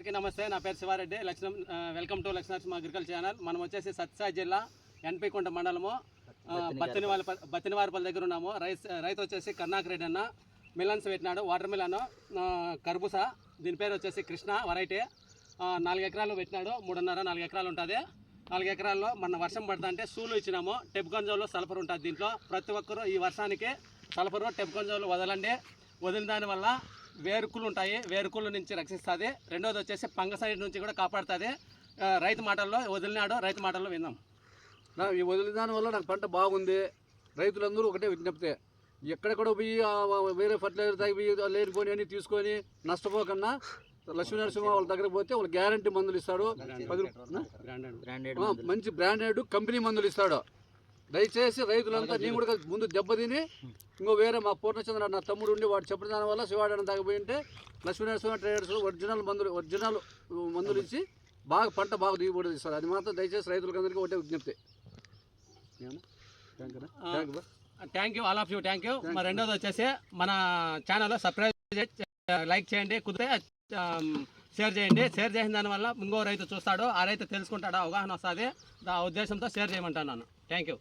అందరికీ నమస్తే. నా పేరు శివారెడ్డి. లక్ష్మణ్ ఆ, welcome to Lakshmana agriculture channel. మనం వచ్చేసి సత్సాయి జిల్లా ఎన్పికొండ మండలము. ఆ, బత్తినివారి బత్తినివారిపల్లి దగ్గర ఉన్నాము. రైస్ రైతు వచ్చేసి కర్ణాకర్ రెడ్డి అన్న. మిలన్స్ పెట్టినాడు వాటర్ మిలన్ కర్బూసా. దీని పేరు వచ్చేసి కృష్ణ వెరైటీ. నాలుగు ఎకరాలు పెట్టినాడు మూడున్నర నాలుగు ఎకరాలు ఉంటుంది. నాలుగు ఎకరాల్లో మన వర్షం పడుతుంటే సూలు ఇచ్చినాము. టెప్ గంజోలు సల్ఫర్ ఉంటుంది దీంట్లో. ప్రతి ఒక్కరూ ఈ వర్షానికి సల్ఫర్ టెప్ గంజోలు వదలండి. వదిలిన దానివల్ల వేరుకులు ఉంటాయి. వేరుకుల నుంచి రక్షిస్తుంది. రెండోది వచ్చేసి పంగసైడ్ నుంచి కూడా కాపాడుతుంది. రైతు మాటల్లో వదిలినాడు. రైతు మాటల్లో విందాం. నా ఈ వదిలిన దాని వల్ల నాకు పంట బాగుంది. రైతులందరూ ఒకటే విజ్ఞప్తి. ఎక్కడెక్కడ పోయి వేరే ఫర్టిలైజర్ తగ్గి లేనిపోయి అని తీసుకొని నష్టపోకన్నా లక్ష్మీ నరసింహ వాళ్ళ దగ్గర పోతే వాళ్ళు గ్యారంటీ మందులు ఇస్తాడు. పది మంచి బ్రాండెడ్ కంపెనీ మందులు ఇస్తాడు. దయచేసి రైతులంతా నేను కూడా ముందు దెబ్బతిని ఇంకో వేరే మా పూర్ణచంద్ర నా తమ్ముడు ఉండి వాడు చెప్పిన దాని వల్ల శివాడని తగ్గిపోయి ఉంటే లక్ష్మీ నరసింహ ట్రేడర్స్ ఒరిజినల్ మందులు ఒరిజినల్ మందులు ఇచ్చి బాగా పంట బాగా దిగుబడి ఇస్తారు. అది మాత్రం దయచేసి రైతులకందరికీ ఒకటే విజ్ఞప్తి. Thank you all of you thank you మరి రెండోది వచ్చేసి మన ఛానల్ సబ్స్క్రైబ్ లైక్ చేయండి కుదిరితే షేర్ చేయండి. షేర్ చేసిన దానివల్ల ఇంకో రైతు చూస్తాడు ఆ రైతు తెలుసుకుంటాడు అవగాహన వస్తుంది. ఆ ఉద్దేశంతో షేర్ చేయమంటాను థ్యాంక్ యూ